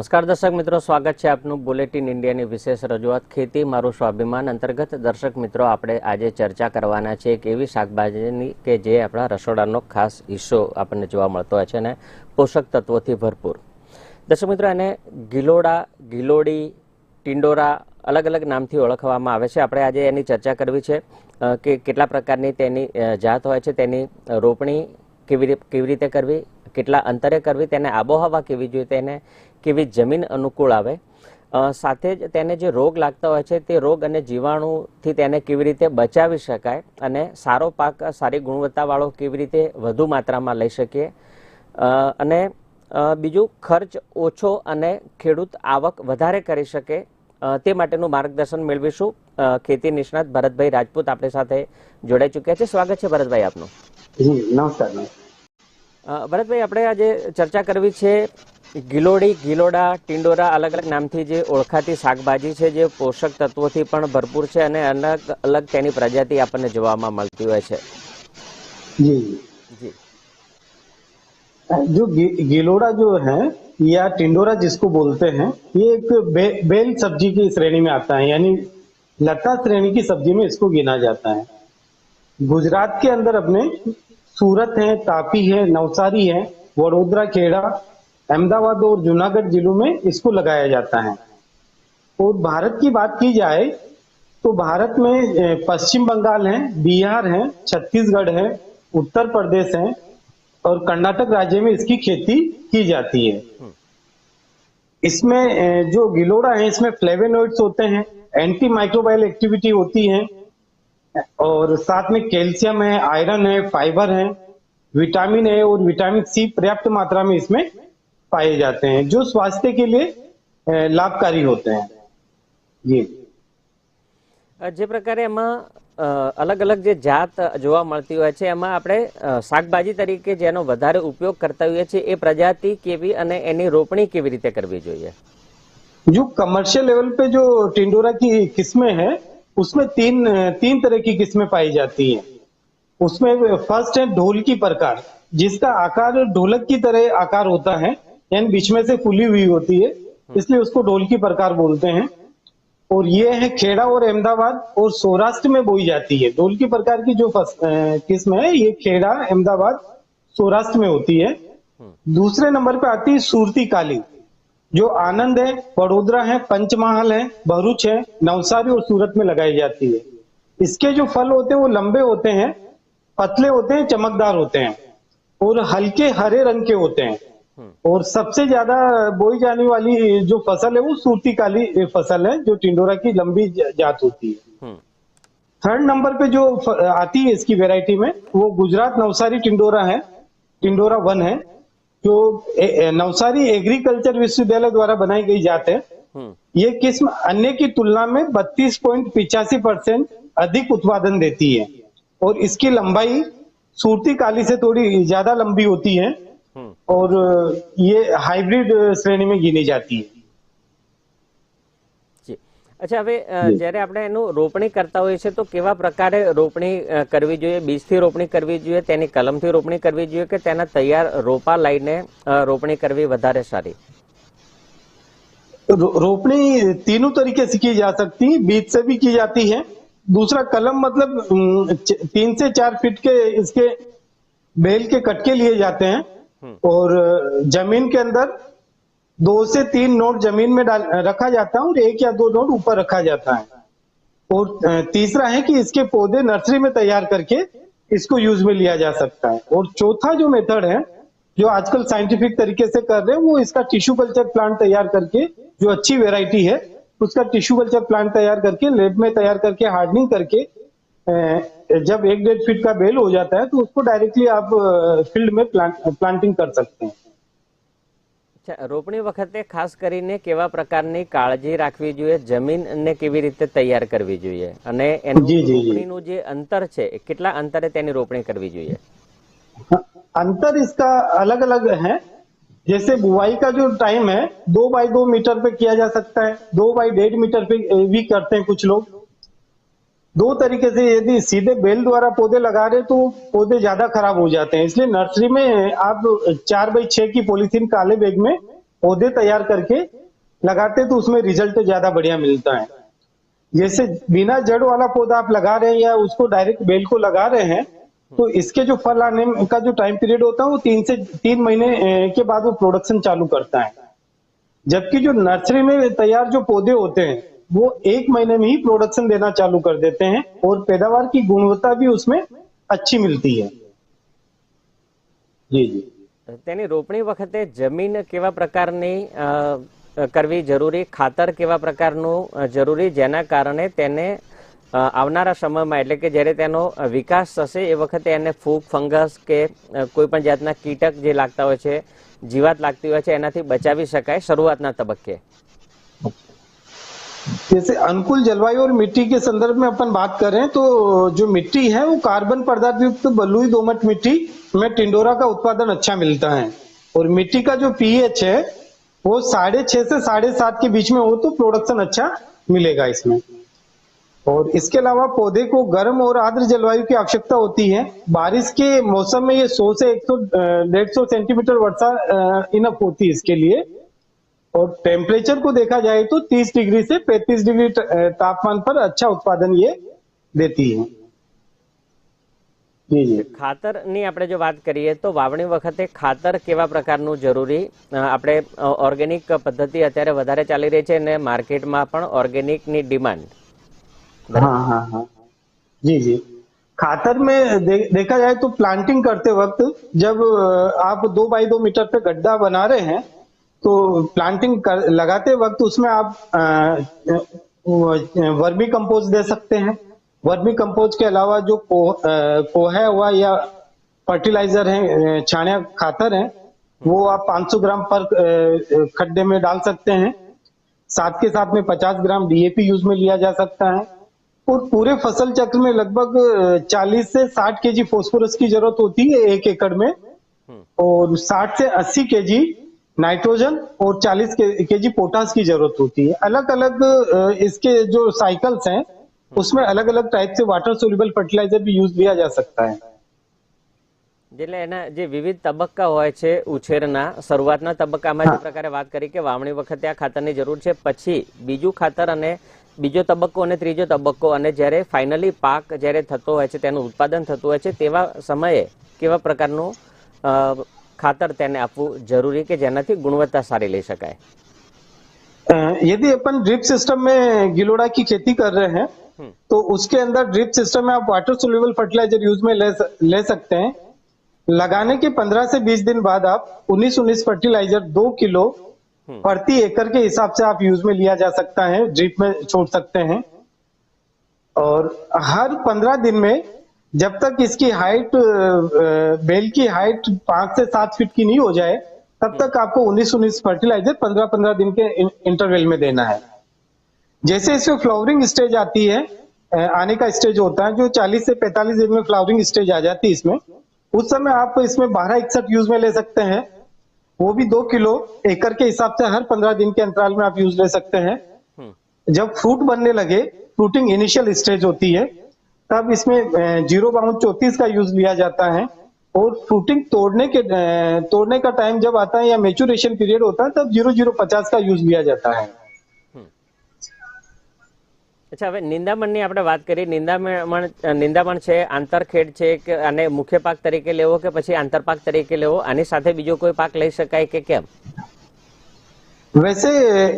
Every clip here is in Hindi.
નમસ્કાર દર્શક મિત્રો, સ્વાગત છે આપનું બુલેટિન ઇન્ડિયાની વિશેષ રજૂઆત. ખેતી મારું સ્વાભિમાન અંતર્ગત દર્શક મિત્રો, આપણે આજે ચર્ચા કરવાના છે એક એવી શાકભાજીની કે જે આપણા રસોડાનો ખાસ હિસ્સો આપણને જોવા મળતો હોય છે અને પોષક તત્વોથી ભરપૂર. દર્શક મિત્રો, એને ગિલોડા, ગિલોડી, ટિંડોરા અલગ અલગ નામથી ઓળખવામાં આવે છે. આપણે આજે એની ચર્ચા કરવી છે કે કેટલા પ્રકારની તેની જાત હોય છે, તેની રોપણી કેવી કેવી રીતે કરવી, કેટલા અંતરે કરવી, તેને આબોહવા કેવી જોઈએ, તેને કેવી જમીન અનુકૂળ આવે. સાથે જ તેને જે રોગ લાગતા હોય છે તે રોગ અને જીવાણુથી તેને કેવી રીતે બચાવી શકાય અને સારો પાક સારી ગુણવત્તાવાળો કેવી રીતે વધુ માત્રામાં લઈ શકીએ. અને બીજું ખર્ચ ઓછો અને ખેડૂત આવક વધારે કરી શકે તે માટેનું માર્ગદર્શન મેળવીશું. ખેતી નિષ્ણાત ભરતભાઈ રાજપૂત આપણી સાથે જોડાઈ ચૂક્યા છે. સ્વાગત છે ભરતભાઈ આપનું. નમસ્કાર નમસ્કાર. ભરતભાઈ આપણે આજે ચર્ચા કરવી છે ગિલોડી ગિલોડા ટિંડોરા અલગ અલગ નામથી જે ઓળખાતી શાકભાજી છે જે પોષક તત્વોથી પણ ભરપૂર છે અને અલગ અલગ તેની પ્રજાતિ આપણને જોવામાં મળતી હોય છે जी जी જી जो गी- गिलोड़ा जो है या टिंडोरा जिसको बोलते हैं ये एक बे, बेल सब्जी की श्रेणी में आता है यानी लता श्रेणी की सब्जी में इसको गिना जाता है गुजरात के अंदर अपने सूरत है तापी है नवसारी है वडोदरा खेड़ा अहमदाबाद और जूनागढ़ जिलों में इसको लगाया जाता है। और भारत की बात की जाए तो भारत में पश्चिम बंगाल है, बिहार है, छत्तीसगढ़ है, उत्तर प्रदेश है, और कर्नाटक राज्य में इसकी खेती की जाती है। इसमें जो गिलोड़ा है, इसमें फ्लेवेनोइड्स होते हैं एंटी माइक्रोबाइल एक्टिविटी होती है, और साथ में कैल्शियम है, आयरन है, फाइबर है, विटामिन ए और विटामिन सी पर्याप्त मात्रा में इसमें पाए जाते हैं जो स्वास्थ्य के लिए अ, लाभकारी होते हैं जी અ, જે પ્રકારે એમાં અ, અલગ અલગ જે જાત જોવા મળતી હોય છે એમાં આપણે અ, શાકભાજી તરીકે જેનો વધારે ઉપયોગ કરતા હોઈએ છીએ એ પ્રજાતિ કેવી અને એની રોપણી કેવી રીતે કરવી જોઈએ जो कमर्शियल लेवल पे जो टिंडोरा की किस्में हैं उसमें तीन तीन तरह की किस्में पाई जाती हैं उसमें फर्स्ट है ढोल की प्रकार जिसका आकार ढोलक की तरह आकार होता है यानी बीच में से फुली हुई होती है इसलिए उसको ढोल की प्रकार बोलते हैं। और ये है खेड़ा और अहमदाबाद और सौराष्ट्र में बोई जाती है। ढोल की प्रकार की जो किस्म है ये खेड़ा अहमदाबाद सौराष्ट्र में होती है। दूसरे नंबर पे आती है सूरती काली जो आनंद है वडोदरा है पंचमहल है भरूच है नवसारी और सूरत में लगाई जाती है। इसके जो फल होते हैं वो लंबे होते हैं पतले होते हैं चमकदार होते हैं और हल्के हरे रंग के होते हैं। हम्म। और सबसे ज़्यादा बोई जाने वाली जो फ़सल है वो सूती काली फ़सल है जो टिंडोरा की लंबी जात होती है। हम्म। थर्ड नंबर पे जो आती है इसकी वैरायटी में वो गुजरात नवसारी टिंडोरा है टिंडोरा वन है जो नवसारी एग्रीकल्चर विश्वविद्यालय द्वारा बनाई गई जात है। हम्म। ये किस्म अन्य की तुलना में बत्तीस पॉइंट पिचासी परसेंट अधिक उत्पादन देती है। और इसकी लंबाई सूरती काली से थोड़ी ज़्यादा लंबी होती है और ये हाइब्रिड श्रेणी में गिनी जाती है જી અચ્છા હવે અ, જ્યારે આપણે એનું રોપણી કરતા હોઈએ છીએ તો કેવા પ્રકારે રોપણી અ, કરવી જોઈએ બીજથી રોપણી કરવી જોઈએ તેની કલમથી રોપણી કરવી જોઈએ કે તેના તૈયાર રોપા લઈને અ, રોપણી કરવી વધારે સારી रो, रोपणी तीनों तरीके से की जा सकती है बीज से भी की जाती है दूसरा कलम मतलब अम, च- तीन से चार फीट के इसके बेल के कटके लिए जाते हैं और ज़मीन के अंदर दो से तीन नोट ज़मीन में डाल रखा जाता है और एक या दो नोट ऊपर रखा जाता है। और तीसरा है कि इसके पौधे नर्सरी में तैयार करके इसको यूज़ में लिया जा सकता है। और चौथा जो मेथड है, जो आजकल साइंटिफिक तरीके से कर रहे हैं, वो इसका टिश्यू कल्चर प्लांट तैयार करके, जो अच्छी वेराइटी है, उसका टिश्यू कल्चर प्लांट तैयार करके लेब में तैयार करके, हार्डनिंग करके जब एक डेढ़ फीट का बेल हो जाता है तो उसको डायरेक्टली आप फील्ड में प्लांट प्लांटिंग कर सकते हैं અચ્છા રોપણી વખતે ખાસ કરીને કેવા પ્રકારની કાળજી રાખવી જોઈએ જમીનને કેવી રીતે તૈયાર કરવી જોઈએ અને એનું જી, જી, જી. રોપણીનું જે અંતર છે એ કેટલા અંતરે તેની રોપણી કરવી જોઈએ अंतर इसका अलग अलग है जैसे बुआई का जो टाइम है दो बाई दो मीटर पे किया जा सकता है दो बाई डेढ़ मीटर पे भी करते हैं कुछ लोग दो तरीके से यदि सीधे बेल द्वारा पौधे लगा रहे तो पौधे ज़्यादा खराब हो जाते हैं। इसलिए नर्सरी में आप चार बाई छह की पॉलीथीन काले बैग में पौधे तैयार करके लगाते तो उसमें रिज़ल्ट ज़्यादा बढ़िया मिलता है। जैसे बिना जड़ वाला पौधा आप लगा रहे हैं या उसको डायरेक्ट बेल को लगा रहे हैं तो इसके जो फल आने का जो टाइम पीरियड होता है वो तीन से तीन महीने के बाद वो प्रोडक्शन चालू करता है। जबकि जो नर्सरी में तैयार जो पौधे होते हैं वो एक महीने में ही प्रोडक्शन देना चालू कर देते हैं और पैदावार की गुणवत्ता भी उसमें अच्छी मिलती है जी जी તેની રોપણી વખતે જમીન કેવા પ્રકારની અ, અ, કરવી જરૂરી ખાતર કેવા પ્રકારનું અ, જરૂરી જેના કારણે તેને અ, આવનારા સમયમાં એટલે કે જ્યારે તેનો અ, વિકાસ થશે એ વખતે એને ફૂગ ફંગસ કે અ, કોઈ પણ જાતના કીટક જે લાગતા હોય છે જીવાત લાગતી હોય છે એનાથી બચાવી શકાય શરૂઆતના તબક્કે जैसे अनुकूल जलवायु और मिट्टी के संदर्भ में अपन बात करें तो जो मिट्टी है, वो कार्बन पदार्थ युक्त तो बलुई दोमट मिट्टी में टिंडोरा का उत्पादन अच्छा मिलता है। और मिट्टी का जो पीएच है, वो साढ़े छह से साढ़े सात के बीच में हो तो प्रोडक्शन अच्छा मिलेगा इसमें। और इसके अलावा पौधे को गर्म और आर्द्र जलवायु की आवश्यकता होती है। बारिश के मौसम में ये 100 से 100 डेढ़ सौ सेंटीमीटर वर्षा इनफ होती है इसके लिए। और टेम्परेचर को देखा जाए तो 30 डिग्री से 35 डिग्री ट- अ, तापमान पर अच्छा उत्पादन ये देती है जी जी ખાતરની આપણે જો વાત કરીએ તો વાવણી વખતે ખાતર કેવા પ્રકારનું જરૂરી અ, આપણે ઓર્ગેનિક પદ્ધતિ અત્યારે વધારે ચાલી રહી છે અને માર્કેટમાં પણ ઓર્ગેનિકની ડિમાન્ડ हाँ हाँ हाँ जी जी खातर में दे, देखा जाए तो प्लांटिंग करते वक्त जब अ, आप दो बाई दो मीटर पे गड्ढा बना रहे हैं तो प्लांटिंग कर, लगाते वक्त उसमें आप वर्मी कंपोज दे सकते हैं। वर्मी कंपोज के अलावा जो पोहा हुआ या फर्टिलाइज़र है छाणिया खातर है वो आप 500 ग्राम पर खड्डे में डाल सकते हैं। साथ के साथ में 50 ग्राम डीएपी यूज़ में लिया जा सकता है। और पूरे फ़सल चक्र में लगभग 40 से 60 केजी फास्फोरस की ज़रूरत होती है एक एकड़ में। और 60 से 80 केजी नाइट्रोजन और 40 के, केजी पोटास की जरूरत होती है अलग अलग इसके जो साइकिल्स हैं उसमें अलग अलग टाइप से वाटर सोल्यूबल फर्टिलाइजर भी यूज लिया जा सकता है એટલે એના જે વિવિધ તબક્કા હોય છે ઉછેરના શરૂઆતના તબક્કામાં જે પ્રકારે વાત કરી કે વાવણી વખતે આ ખાતરની જરૂર છે પછી બીજું ખાતર અને બીજો તબક્કો અને ત્રીજો તબક્કો અને જ્યારે ફાઇનલી પાક જ્યારે થતો હોય છે તેનું ઉત્પાદન થતું હોય છે તેવા સમયે કેવા પ્રકારનું અ, ખાતર તેને આપવું જરૂરી કે જેનાથી ગુણવત્તા સારી લઈ શકાય अ, यदि अपन ड्रिप सिस्टम में गिलोड़ा की खेती कर रहे हैं हम्म। तो उसके अंदर ड्रिप सिस्टम में आप वाटर सोल्यूबल फर्टिलाइजर यूज में ले स- ले सकते हैं लगाने के 15 से 20 दिन बाद आप 19 19 फर्टिलाइजर दो किलो हम्म। प्रति एकड़ के हिसाब से आप यूज में लिया जा सकता है ड्रिप में छोड़ सकते हैं और हर 15 दिन में जब तक इसकी हाइट बेल की हाइट पाँच से सात फीट की नहीं हो जाए तब तक आपको उन्नीस उन्नीस फर्टिलाइज़र पंद्रह पंद्रह दिन के इंटरवल में देना है। जैसे इसमें फ्लावरिंग स्टेज आती है आने का स्टेज होता है जो 40 से 45 दिन में फ्लावरिंग स्टेज आ जाती है इसमें उस समय आप इसमें बारह इकसठ यूज़ में ले सकते हैं। वो भी दो किलो एकड़ के हिसाब से हर पंद्रह दिन के अंतराल में आप यूज़ ले सकते हैं। हम्म, जब फ्रूट बनने लगे फ्रूटिंग इनिशियल स्टेज होती है तब इसमें अ, जीरो बाउंड चौतीस का यूज लिया जाता है और फ्रूटिंग तोड़ने के अ, तोड़ने का टाइम जब आता है या मेचुरेशन पीरियड होता है तब जीरो जीरो पचास का यूज लिया जाता है અચ્છા હવે નિંદામણની આપણે વાત કરી નિંદામણ નિંદામણ છે આંતરખેડ છે કે આને મુખ્ય પાક તરીકે લેવો કે પછી આંતરપાક તરીકે લેવો આની સાથે બીજો કોઈ પાક લઈ શકાય કે કેમ वैसे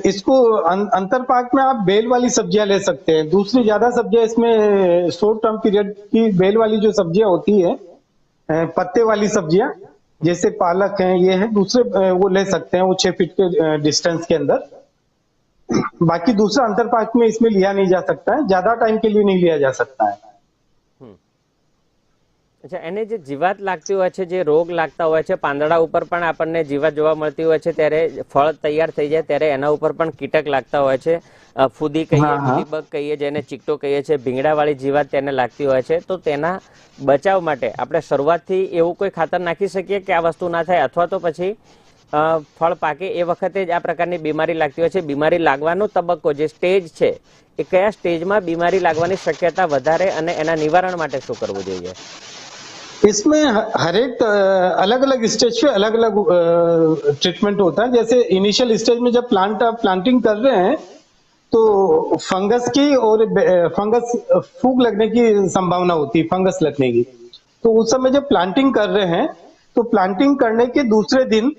इसको अं- अंतर पाक में आप बेल वाली सब्ज़ियाँ ले सकते हैं। दूसरी ज़्यादा सब्ज़ियाँ इसमें शॉर्ट टर्म पीरियड की बेल वाली जो सब्ज़ियाँ होती है पत्ते वाली सब्ज़ियाँ, जैसे पालक है, ये है, दूसरे वो ले सकते हैं, वो छह फीट के डिस्टेंस के अंदर। बाकी दूसरा अंतर पाक में इसमें लिया नहीं जा सकता है, ज़्यादा टाइम के लिए नहीं लिया जा सकता है। અચ્છા એને જે જીવાત લાગતી હોય છે જે રોગ લાગતા હોય છે પાંદડા ઉપર પણ આપણને જીવાત જોવા મળતી હોય છે ત્યારે ફળ તૈયાર થઈ જાય ત્યારે એના ઉપર પણ કીટક લાગતા હોય છે. ફૂદી કહીએ ફૂદીબગ. કહીએ જેને ચીકટો કહીએ છીએ ભીંગડાવાળી જીવાત તેને લાગતી હોય છે. તો તેના બચાવ માટે આપણે શરૂઆતથી એવું કોઈ ખાતર નાખી શકીએ કે આ વસ્તુ ના થાય અથવા તો પછી ફળ પાકે એ વખતે જ આ પ્રકારની બીમારી લાગતી હોય છે. બીમારી લાગવાનો તબક્કો જે સ્ટેજ છે એ કયા સ્ટેજમાં બીમારી લાગવાની શક્યતા વધારે અને એના નિવારણ માટે શું કરવું જોઈએ? इसमें हर एक अलग अलग स्टेज पे अलग अलग ट्रीटमेंट होता है। जैसे इनिशियल स्टेज में जब प्लांट आप प्लांटिंग कर रहे हैं तो फंगस की और फंगस फूग लगने की संभावना होती है फंगस लगने की। तो उस समय जब प्लांटिंग कर रहे हैं तो प्लांटिंग करने के दूसरे दिन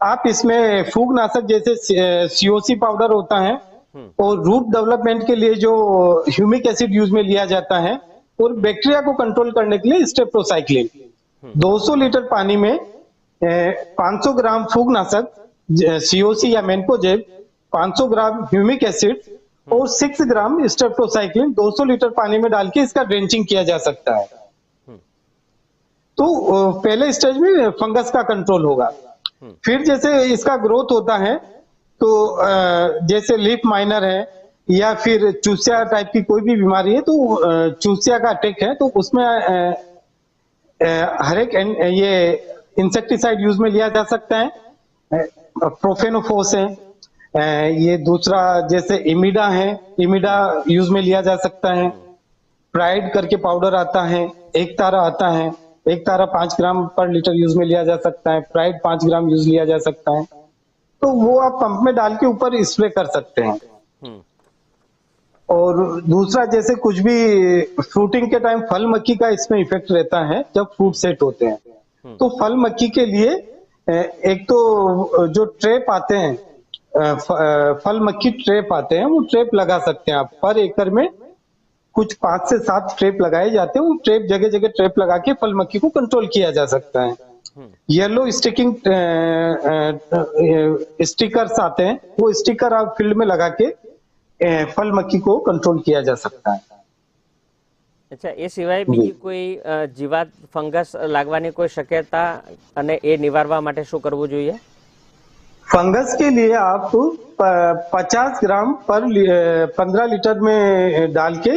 आप इसमें फूग नाशक जैसे सीओसी पाउडर होता है और रूट डेवलपमेंट के लिए जो ह्यूमिक एसिड यूज़ में लिया जाता है और बैक्टीरिया को कंट्रोल करने के लिए स्टेप्रोसाइक्लिन 200 लीटर पानी में ए, 500 ग्राम फूग नाशक सीओसी या मेनकोजेब 500 ग्राम ह्यूमिक एसिड और 6 ग्राम स्टेप्रोसाइक्लिन 200 लीटर पानी में डाल के इसका ड्रेंचिंग किया जा सकता है। तो पहले स्टेज में फंगस का कंट्रोल होगा। फिर जैसे इसका ग्रोथ होता है तो जैसे लीफ माइनर है या फिर चूसिया टाइप की कोई भी बीमारी है तो चूसिया का अटैक है तो उसमें हर एक ये इंसेक्टिसाइड यूज़ में लिया जा सकता है प्रोफेनोफोस है ये दूसरा जैसे इमिडा है इमिडा यूज़ में लिया जा सकता है प्राइड करके पाउडर आता है एक तारा आता है एक तारा पाँच ग्राम पर लीटर यूज़ में लिया जा सकता है प्राइड पाँच ग्राम यूज़ लिया जा सकता है तो वो आप पंप में डाल के ऊपर स्प्रे कर सकते हैं। हम्म, और दूसरा जैसे कुछ भी फ्रूटिंग के टाइम फल मक्खी का इसमें इफ़ेक्ट रहता है जब फ्रूट सेट होते हैं। तो फल मक्खी के लिए एक तो जो ट्रेप आते हैं फल मक्खी ट्रेप आते हैं वो ट्रेप लगा सकते हैं आप। पर एकड़ में कुछ पाँच से सात ट्रेप लगाए जाते हैं वो ट्रेप जगह जगह ट्रेप लगा के फल मक्खी को कंट्रोल किया जा सकता है। येलो स्टिकिंग स्टिकर्स आते हैं वो स्टिकर आप फ़ील्ड में लगा के फल मक्खी को कंट्रोल किया जा सकता है અચ્છા એ સિવાય બીજી કોઈ અ, જીવાત ફંગસ લાગવાની કોઈ શક્યતા અને એ નિવારવા માટે શું કરવું જોઈએ फंगस के लिए आप पचास ग्राम पर पंद्रह लीटर में डाल के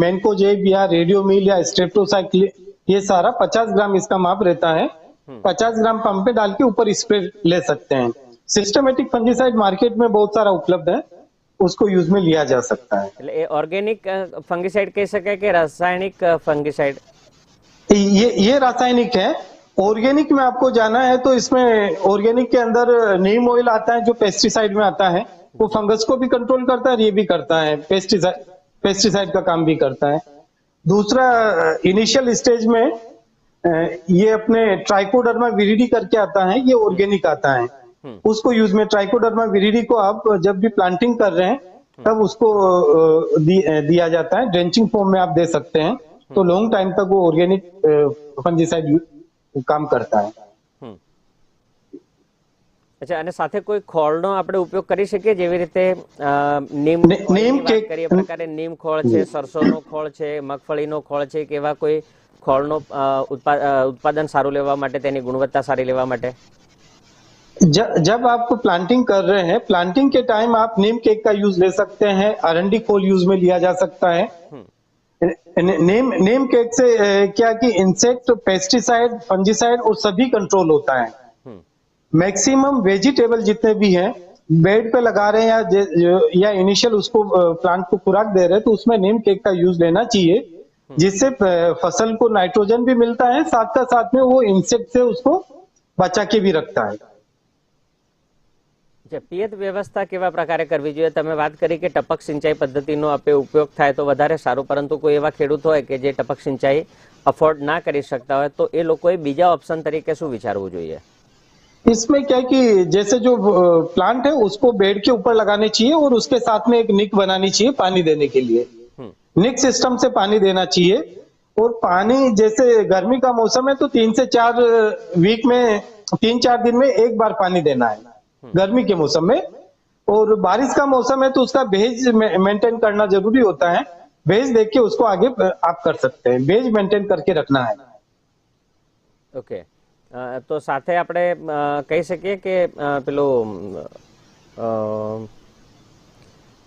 मैनकोजेब या रेडियोमिल या स्ट्रेप्टोसाइक्लिन ये सारा पचास ग्राम इसका माप रहता है पचास ग्राम पंप पे डाल के ऊपर स्प्रे ले सकते हैं सिस्टमेटिक फंगिसाइड मार्केट में बहुत सारा उपलब्ध है उसको यूज़ में लिया जा सकता है। ऑर्गेनिक फंगिसाइड कह सके कि रासायनिक फंगिसाइड ये ये रासायनिक है। ऑर्गेनिक में आपको जाना है तो इसमें ऑर्गेनिक के अंदर नीम ऑयल आता है जो पेस्टिसाइड में आता है। वो फंगस को भी कंट्रोल करता है ये भी करता है। पेस्टिसाइड पेस्टिसाइड का काम भी करता है। दूसरा इनिशियल स्टेज में ये अपने ट्राइकोडर्मा विरिडी करके आता है। ये ऑर्गेनिक आता है। उसको यूज में ट्राइकोडर्मा विरिडी को आप जब भी प्लांटिंग कर रहे हैं तब उसको अ, दी, अ, दिया जाता है ड्रेंचिंग फॉर्म में आप दे सकते हैं तो लॉन्ग टाइम तक वो ऑर्गेनिक फंजीसाइड काम करता है હમ. અચ્છા અને સાથે કોઈ ખોળનો આપણે ઉપયોગ કરી શકીએ જેવી રીતે અ, નીમ ને- ખોળની નીમ વાત કે- કરીએ પ્રકારે નીમ ખોળ છે સરસોનો ખોળ છે મગફળીનો ખોળ છે કે એવા કોઈ ખોળનો અ, ઉત્પા- અ, ઉત્પાદન સારું લેવા માટે તેની ગુણવત્તા સારી લેવા માટે जब जब आप प्लांटिंग कर रहे हैं प्लांटिंग के टाइम आप नीम केक का यूज़ ले सकते हैं अरंडी खोल यूज़ में लिया जा सकता है। ने- नीम नीम केक से क्या कि इंसेक्ट पेस्टिसाइड फंजिसाइड और सभी कंट्रोल होता है। मैक्सिमम वेजिटेबल जितने भी हैं बेड पे लगा रहे हैं या या इनिशियल उसको प्लांट को खुराक दे रहे हैं तो उसमें नीम केक का यूज़ लेना चाहिए जिससे फ़सल को नाइट्रोजन भी मिलता है साथ का साथ में वो इंसेक्ट से उसको बचा के भी रखता है। જે પિયત વ્યવસ્થા કેવા પ્રકારે કરવી જોઈએ તમે વાત કરી કે ટપક સિંચાઈ પદ્ધતિનો આપણે ઉપયોગ થાય તો વધારે સારું પરંતુ કોઈ એવા ખેડૂત હોય કે જે ટપક સિંચાઈ અફોર્ડ ના કરી શકતા હોય તો એ લોકોએ બીજા ઓપ્શન તરીકે શું વિચારવું જોઈએ इसमें क्या है कि जैसे जो प्लांट है उसको बेड के ऊपर लगाने चाहिए और उसके साथ में एक निक बनानी चाहिए पानी देने के लिए હમ निक सिस्टम से पानी देना चाहिए और पानी जैसे गर्मी का मौसम है तो तीन से चार वीक में तीन चार दिन में एक बार पानी देना है गर्मी के मौसम में और बारिश का मौसम है तो उसका भेज मेंटेन करना जरूरी होता है भेज देख के उसको आगे आप कर सकते हैं भेज मेंटेन करके रखना है ઓકે અ, તો સાથે આપણે અ, કહી શકીએ કે અ, પેલું અ,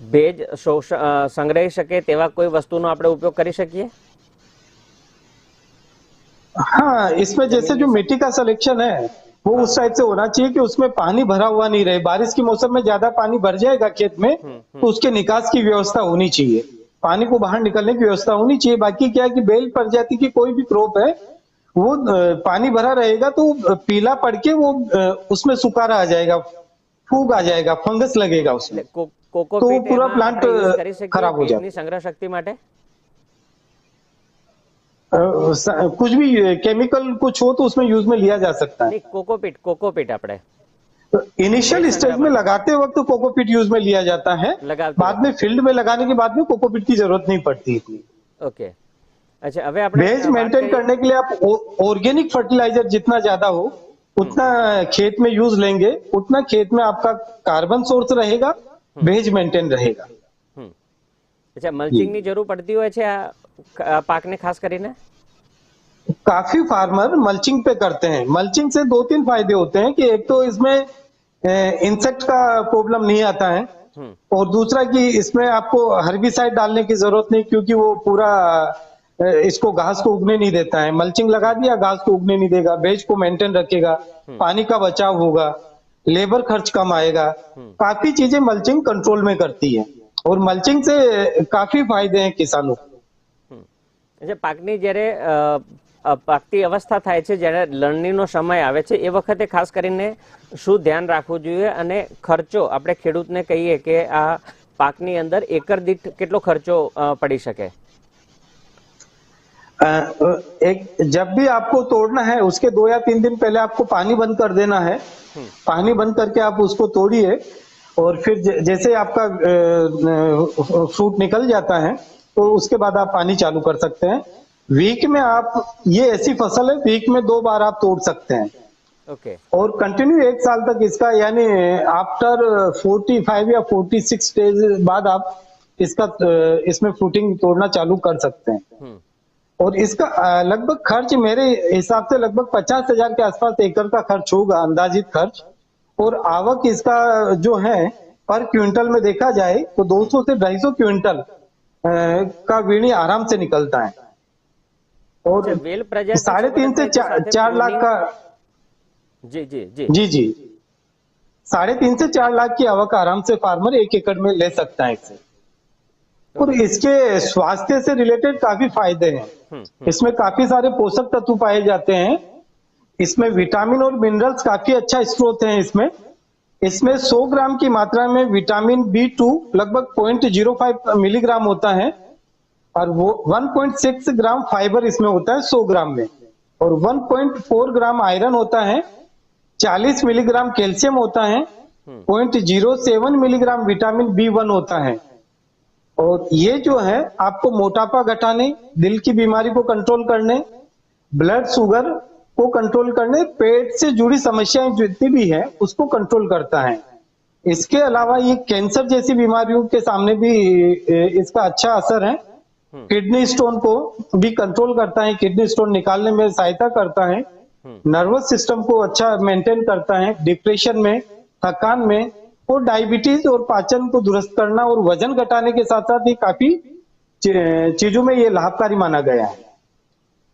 ભેજ શોષ અ, સંગ્રહી શકે તેવા કોઈ વસ્તુનો આપણે ઉપયોગ કરી શકીએ हाँ इसमें जैसे जो मिट्टी का सिलेक्शन है वो उस टाइप से होना चाहिए कि उसमें पानी भरा हुआ नहीं रहे। बारिश के मौसम में ज़्यादा पानी भर जाएगा खेत में तो उसके निकास की व्यवस्था होनी चाहिए। पानी को बाहर निकलने की व्यवस्था होनी चाहिए। बाकी क्या है कि बेल प्रजाति की कोई भी क्रोप है वो पानी भरा रहेगा तो पीला पड़ के वो उसमें सुखारा आ जाएगा फूक आ जाएगा फंगस लगेगा उसमें। को, तो पूरा प्लांट खराब हो जाएगा संग्रह शक्ति कुछ भी केमिकल कुछ हो तो उसमें यूज में लिया जा सकता है નહીં કોકોપીટ કોકોપીટ આપણે इनिशियल स्टेज में लगाते वक्त तो कोकोपीट यूज में लिया जाता है લગાવતી बाद में फील्ड में लगाने के बाद में कोकोपीट की जरूरत नहीं पड़ती इतनी ઓકે અચ્છા હવે આપણે बेज વાત मेंटेन કરીએ- करने के लिए आप ऑर्गेनिक फर्टिलाइजर जितना ज्यादा हो उतना खेत में यूज लेंगे उतना खेत में आपका कार्बन सोर्स रहेगा बेज मेंटेन रहेगा હમ. અચ્છા મલ્ચિંગની જરૂર પડતી હોય છે આ આ પાકને ખાસ કરીને काफी फार्मर मल्चिंग पे करते हैं मल्चिंग से दो तीन फायदे होते हैं कि एक तो इसमें इंसेक्ट का प्रॉब्लम नहीं आता है હમ और दूसरा कि इसमें आपको हर्बिसाइड डालने की जरूरत नहीं क्योंकि वो पूरा अ, इसको घास को उगने नहीं देता है मल्चिंग लगा दिया घास को उगने नहीं देगा बेज को मेंटेन रखेगा पानी का बचाव होगा लेबर खर्च कम आएगा काफी चीजें मल्चिंग कंट्रोल में करती है और मल्चिंग से काफी फायदे हैं किसानों को હમ. અચ્છા પાકની જ્યારે અ, અ, પાકતી અવસ્થા થાય છે જ્યારે લણણીનો સમય આવે છે એ વખતે ખાસ કરીને શું ધ્યાન રાખવું જોઈએ અને ખર્ચો આપણે ખેડૂતને કહીએ કે આ પાકની અંદર એકર દીઠ કેટલો ખર્ચો અ, પડી શકે अ, एक जब भी आपको तोड़ना है उसके दो या तीन दिन पहले आपको पानी बंद कर देना है पानी बंद करके आप उसको तोड़िए और फिर ज- जैसे आपका फ्रूट निकल जाता है तो उसके बाद आप पानी चालू कर सकते हैं। वीक में आप ये ऐसी फ़सल है वीक में दो बार आप तोड़ सकते हैं। ओके। okay. और कंटिन्यू एक साल तक इसका यानी आफ्टर 45 या 46 डेज़ बाद आप इसका इसमें फ्रूटिंग तोड़ना चालू कर सकते हैं। हम्म। और इसका लगभग खर्च मेरे हिसाब से लगभग पचास हज़ार के आसपास एकड़ का खर्च होगा अंदाजित खर्च। और आवक इसका जो है पर क्विंटल में देखा जाए तो 200 से 250 क्विंटल का वीणी आराम से निकलता है। और अच्छा, वेल साढ़े तीन से चार, चार लाख का जी जी जी। जी जी। साढ़े तीन से चार लाख की आवक आराम से फार्मर एक एकड़ में ले सकता है और इसके स्वास्थ्य से रिलेटेड काफ़ी फ़ायदे हैं। हम्म, हम्म। इसमें काफ़ी सारे पोषक तत्व पाए जाते हैं। इसमें विटामिन और मिनरल्स काफ़ी अच्छा स्रोत है इसमें। इसमें 100 ग्राम की मात्रा में विटामिन बी टू लगभग 0.05 मिलीग्राम होता है और वो 1.6 ग्राम फाइबर इसमें होता है 100 ग्राम में। और 1.4 ग्राम आयरन होता है 40 मिलीग्राम कैल्शियम होता है 0.07 मिलीग्राम विटामिन बी वन होता है। और ये जो है आपको मोटापा घटाने दिल की बीमारी को कंट्रोल करने ब्लड शुगर को कंट्रोल करने पेट से जुड़ी समस्याएँ जितनी भी है उसको कंट्रोल करता है। इसके अलावा ये कैंसर जैसी बीमारियों के सामने भी इसका अच्छा असर है। किडनी स्टोन को भी कंट्रोल करता है किडनी स्टोन निकालने में सहायता करता है। नर्वस सिस्टम को अच्छा मेंटेन करता है डिप्रेशन में थकान में और डायबिटीज़ और पाचन को दुरुस्त करना और वज़न घटाने के साथ साथ ये काफ़ी चीज़ों में ये लाभकारी माना गया है।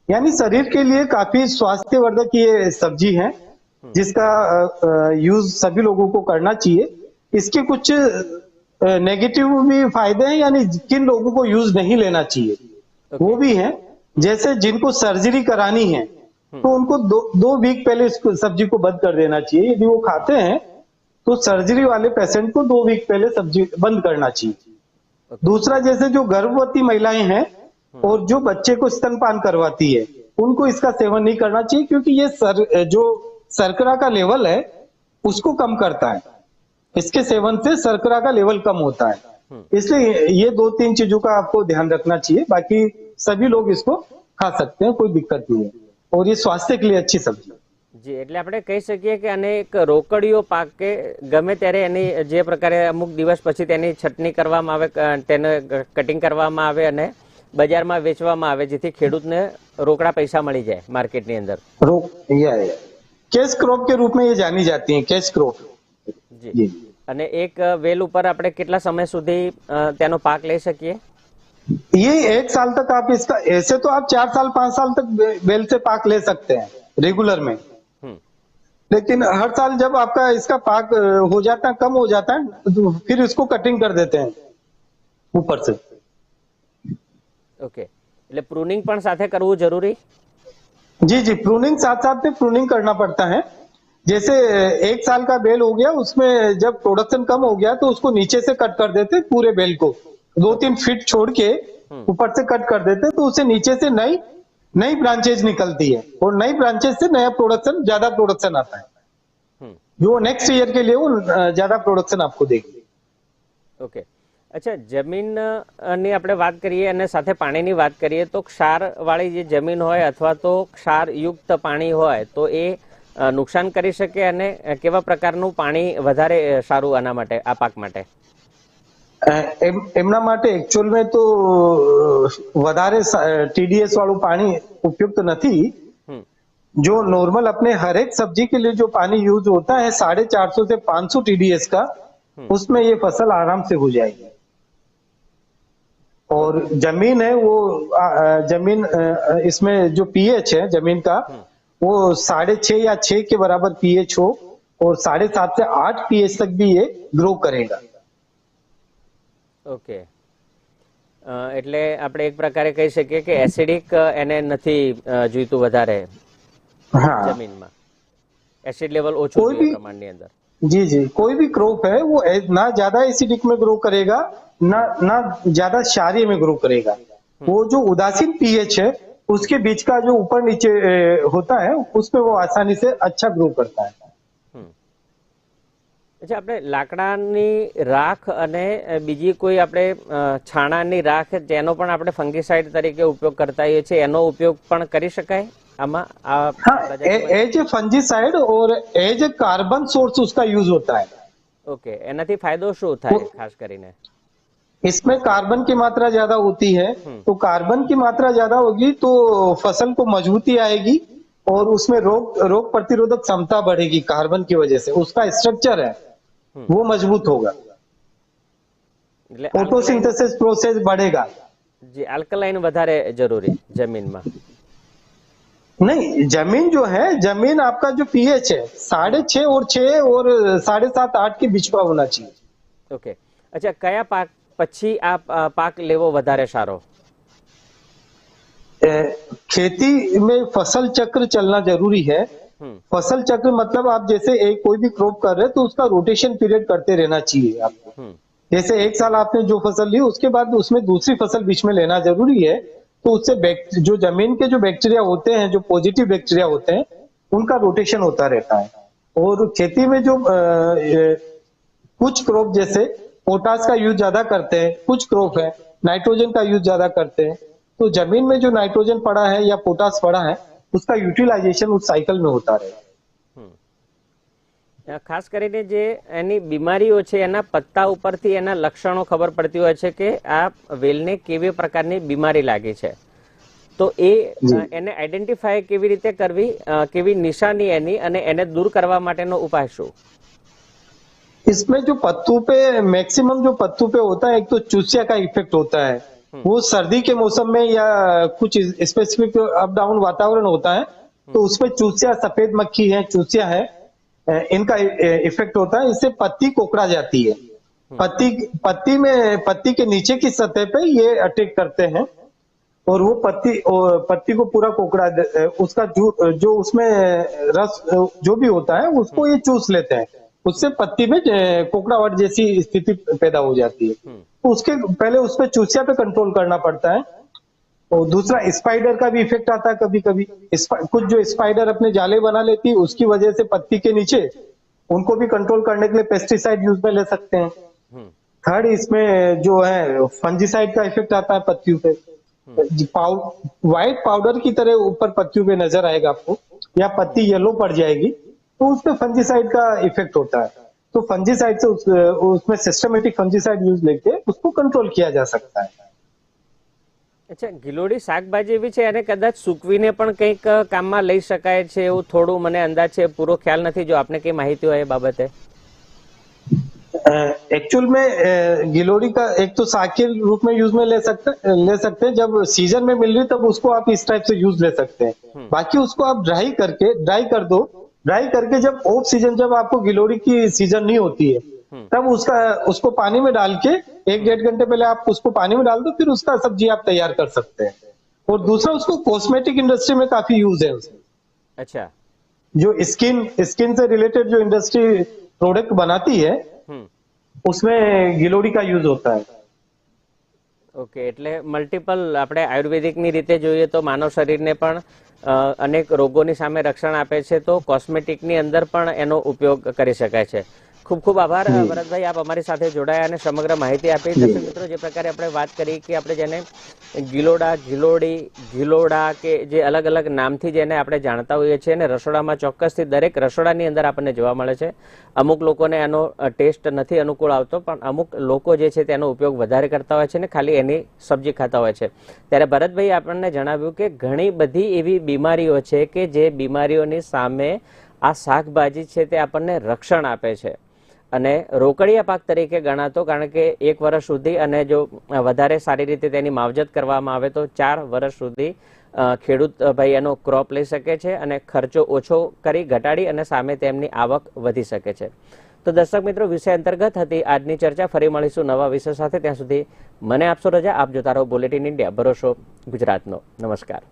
यानी शरीर के लिए काफ़ी स्वास्थ्यवर्धक ये सब्ज़ी है जिसका यूज़ सभी लोगों को करना चाहिए। इसके कुछ नेगेटिव भी फ़ायदे हैं यानी किन लोगों को यूज़ नहीं लेना चाहिए। वो भी है जैसे जिनको सर्जरी करानी है तो उनको दो दो वीक पहले इस सब्ज़ी को बंद कर देना चाहिए। यदि वो खाते हैं तो सर्जरी वाले पेशेंट को दो वीक पहले सब्ज़ी बंद करना चाहिए। दूसरा जैसे जो गर्भवती महिलाएँ हैं और जो बच्चे को स्तनपान करवाती है उनको इसका सेवन नहीं करना चाहिए क्योंकि ये सर जो शर्करा का लेवल है उसको कम करता है इसके सेवन से शर्करा का लेवल कम होता है इसलिए ये दो तीन चीजों का आपको ध्यान रखना चाहिए बाकी सभी लोग इसको खा सकते हैं कोई दिक्कत नहीं है और ये स्वास्थ्य के लिए अच्छी सब्जी है જી એટલે આપણે કહી શકીએ કે આને એક રોકડીઓ પાકે ગમે ત્યારે એની જે પ્રકારે અમુક દિવસ પછી તેની છટણી કરવામાં આવે ક- તેને કટિંગ કરવામાં આવે અને બજારમાં વેચવામાં આવે જેથી ખેડૂતને રોકડા પૈસા મળી જાય માર્કેટની અંદર रोग यह है कैश क्रॉप के रूप में ये जानी जाती है कैश क्रॉप જી जी અને એક વેલ ઉપર આપણે કેટલા સમય સુધી અ, તેનો પાક લઈ શકીએ ये एक साल तक आप इसका ऐसे तो आप चार साल पांच साल तक बे- बेल से पाक ले सकते हैं रेगुलर में હમ लेकिन हर साल जब आपका इसका पाक अ, हो जाता है कम हो जाता है तो फिर इसको कटिंग कर देते हैं ऊपर से ઓકે એટલે પ્રુનિંગ પણ સાથે કરવું જરૂરી जी जी प्रूनिंग साथ साथ में प्रूनिंग करना पड़ता है जैसे एक साल का बेल हो गया उसमें जब प्रोडक्शन कम हो गया तो उसको नीचे से कट कर देते पूरे बेल को दो तीन फीट छोड़ के ऊपर से कट कर देते तो उससे नीचे से नई नई ब्रांचेज निकलती है और नई ब्रांचेज से नया प्रोडक्शन ज्यादा प्रोडक्शन आता है હમ जो नेक्स्ट ईयर के लिए वो अ, ज्यादा प्रोडक्शन आपको देगी ઓકે અચ્છા જમીન અ, ની આપણે વાત કરીએ અને સાથે પાણીની વાત કરીએ તો ક્ષારવાળી જે જમીન હોય અથવા તો ક્ષારયુક્ત પાણી હોય તો એ અ, નુકસાન કરી શકે અને અ, કેવા પ્રકારનું પાણી વધારે અ, સારું આના માટે આ પાક માટે અ, એમ- એમના માટે એકચ્યુઅલમાં તો વધારે ટીડીએસ વાળું પાણી ઉપયુક્ત નથી હમ जो नॉर्मल अपने हर एक सब्जी के लिए जो पानी यूज होता है साढ़े चार सौ से पांच सौ टीडीएस का उसमें ये फसल आराम से हो जाएगी और जमीन है वो आ, आ, जमीन अ, अ, इसमें जो पीएच है जमीन का वो साढ़े छह या छह के बराबर पीएच हो और साढ़े सात से आठ पीएच तक भी ये ग्रो करेगा ઓકે અ, એટલે આપણે એક પ્રકારે કહી શકીએ કે એસિડિક એને નથી અ, જોઈતું વધારે हाँ જમીનમાં એસિડ લેવલ ઓછું કોઈ જોઈએ બી- પ્રમાણની અંદર जी जी कोई भी क्रॉप है वो ए- ना ज्यादा एसिडिक में ग्रो करेगा ना ना ज्यादा क्षारीय में ग्रो करेगा वो जो उदासीन पीएच है उसके बीच का जो ऊपर नीचे ए, होता है उसमें वो आसानी से अच्छा ग्रो करता है હમ. અચ્છા આપણે લાકડાની રાખ અને અ, બીજી કોઈ આપણે અ, છાણાની રાખ જેનો પણ આપણે ફંગીસાઇડ તરીકે ઉપયોગ કરતા હોઈએ છીએ એનો ઉપયોગ પણ કરી શકાય આમાં આ हाँ પ્રજાતિમાં? एज ए फंजीसाइड और एज ए कार्बन सोर्स उसका यूज होता है ઓકે એનાથી ફાયદો શું થાય ખાસ કરીને इसमें कार्बन की मात्रा ज्यादा होती है तो कार्बन की मात्रा ज्यादा होगी तो फसल को मजबूती आएगी और उसमें रोग रोग प्रतिरोधक क्षमता बढ़ेगी कार्बन की वजह से उसका स्ट्रक्चर है वो मजबूत होगा એટલે फोटोसिंथेसिस प्रोसेस बढ़ेगा જે આલ્કલાઇન વધારે જરૂરી જમીનમાં नहीं जमीन जो है जमीन आपका जो पीएच है साढ़े छह और छह और साढ़े सात आठ के बीच का होना चाहिए ઓકે અચ્છા કયા પાક પછી આ અ, પાક લેવો વધારે સારો ए, खेती में फसल चक्र चलना जरूरी है હમ फसल चक्र मतलब आप जैसे एक कोई भी क्रॉप कर रहे हैं तो उसका रोटेशन पीरियड करते रहना चाहिए आपको હમ जैसे एक साल आपने जो फसल ली उसके बाद उसमें दूसरी फसल बीच में लेना जरूरी है तो उससे बैक्ट- जो जमीन के जो बैक्टीरिया होते हैं जो पॉजिटिव बैक्टीरिया होते हैं उनका रोटेशन होता रहता है और खेती में जो अ, ये, कुछ क्रॉप जैसे पोटास का यूज ज्यादा करते हैं कुछ क्रॉप है नाइट्रोजन का यूज ज्यादा करते हैं तो जमीन में जो नाइट्रोजन पड़ा है या पोटास पड़ा है उसका यूटिलाइजेशन उस साइकिल में होता रहे અ, ખાસ કરીને જે એની બીમારીઓ છે એના પત્તા ઉપરથી એના લક્ષણો ખબર પડતી હોય છે કે આ વેલને કેવી પ્રકારની બીમારી લાગી છે તો એ અ, એને આઈડેન્ટિફાય કેવી રીતે કરવી અ, કેવી નિશાની એની અને એને દૂર કરવા માટેનો ઉપાય શું इसमें जो पत्तों पे मैक्सिमम जो पत्तों पे होता है एक तो चूसिया का इफ़ेक्ट होता है। वो सर्दी के मौसम में या कुछ स्पेसिफिक अप डाउन वातावरण होता है तो उसमें चूसिया सफ़ेद मक्खी है चूसिया है इनका इफ़ेक्ट होता है। इससे पत्ती कोकड़ा जाती है। पत्ती पत्ती में पत्ती के नीचे की सतह पे ये अटैक करते हैं और वो पत्ती पत्ती को पूरा कोकड़ा उसका जो जो उसमें रस जो भी होता है उसको ये चूस लेते हैं। उससे पत्ती में कोकड़ावट जैसी स्थिति पैदा हो जाती है। तो उसके पहले उस पर चूसिया पे कंट्रोल करना पड़ता है। और दूसरा स्पाइडर का भी इफ़ेक्ट आता है कभी कभी कुछ जो स्पाइडर अपने जाले बना लेती है उसकी वजह से पत्ती के नीचे उनको भी कंट्रोल करने के लिए पेस्टिसाइड यूज़ में ले सकते हैं। थर्ड इसमें जो है फंजीसाइड का इफ़ेक्ट आता है पत्तियों पे। पाउ, व्हाइट पाउडर की तरह ऊपर पत्तियों पे नज़र आएगा आपको या पत्ती येलो पड़ जाएगी। तो उस पे फंजीसाइड का इफेक्ट होता है तो फंजीसाइड से उस, उसमें सिस्टमेटिक फंजीसाइड यूज लेके उसको कंट्रोल किया जा सकता है અચ્છા ગિલોડી શાકભાજી એવી છે એને કદાચ સૂકવીને પણ કંઈક કામમાં લઈ શકાય છે એવું થોડું મને અંદાજ છે પૂરો ખ્યાલ નથી જો આપને કઈ માહિતી હોય એ બાબતે एक्चुअल में अ, गिलोरी का एक तो साग के रूप में यूज में ले सकते ले सकते हैं जब सीजन में मिल रही तब उसको आप इस टाइप से यूज ले सकते हैं बाकी उसको आप ड्राई करके ड्राई कर दो ड्राई करके जब ऑफ सीजन जब आपको गिलोरी की सीजन नहीं होती है तब उसका उसको पानी में डाल के एक डेढ़ घंटे पहले आप उसको पानी में डाल दो फिर उसका सब्जी आप तैयार कर सकते हैं और दूसरा उसको कॉस्मेटिक इंडस्ट्री में काफी यूज है उसमें अच्छा जो स्किन स्किन से रिलेटेड जो इंडस्ट्री प्रोडक्ट बनाती है હમ उसमें गिलोडी का यूज होता है ઓકે એટલે મલ્ટિપલ આપણે આયુર્વેદિકની રીતે જોઈએ તો માનવ શરીરને પણ અ, અનેક રોગોની સામે રક્ષણ આપે છે, તો કોસ્મેટિકની અંદર પણ એનો ઉપયોગ કરી શકાય છે. ખૂબ ખૂબ આભાર. ભરતભાઈ આપ અમારી સાથે જોડાયા અને સમગ્ર માહિતી આપી. દર્શક મિત્રો જે પ્રકારે આપણે વાત કરી કે આપણે જેને ગિલોડા ગિલોડી ગિલોડા કે જે અલગ અલગ નામથી જેને આપણે જાણતા હોઈએ છીએ અને રસોડામાં ચોક્કસથી દરેક રસોડાની અંદર આપણને જોવા મળે છે. અમુક લોકોને એનો ટેસ્ટ નથી અનુકૂળ આવતો પણ અમુક લોકો જે છે તેનો ઉપયોગ વધારે કરતા હોય છે ને ખાલી એની સબ્જી ખાતા હોય છે. ત્યારે ભરતભાઈ આપણને જણાવ્યું કે ઘણી બધી એવી બીમારીઓ છે કે જે બીમારીઓની સામે આ શાકભાજી છે તે આપણને રક્ષણ આપે છે. અને રોકડિયા પાક તરીકે ગણાતો, કારણ કે એક વર્ષ સુધી અને જો વધારે સારી રીતે તેની માવજત કરવામાં આવે તો ચાર વર્ષ સુધી ખેડૂત ભાઈ એનો ક્રોપ લઈ શકે છે અને ખર્ચો ઓછો કરી ઘટાડી અને સામે તેમની આવક વધી શકે છે. તો દર્શક મિત્રો, વિષય અંતર્ગત હતી આજની ચર્ચા. ફરી મળીશું નવા વિષય સાથે. ત્યાં સુધી મને આપશો રજા. આપ જોતા રહો બુલેટિન ઇન્ડિયા ભરોસો ગુજરાતનો. નમસ્કાર.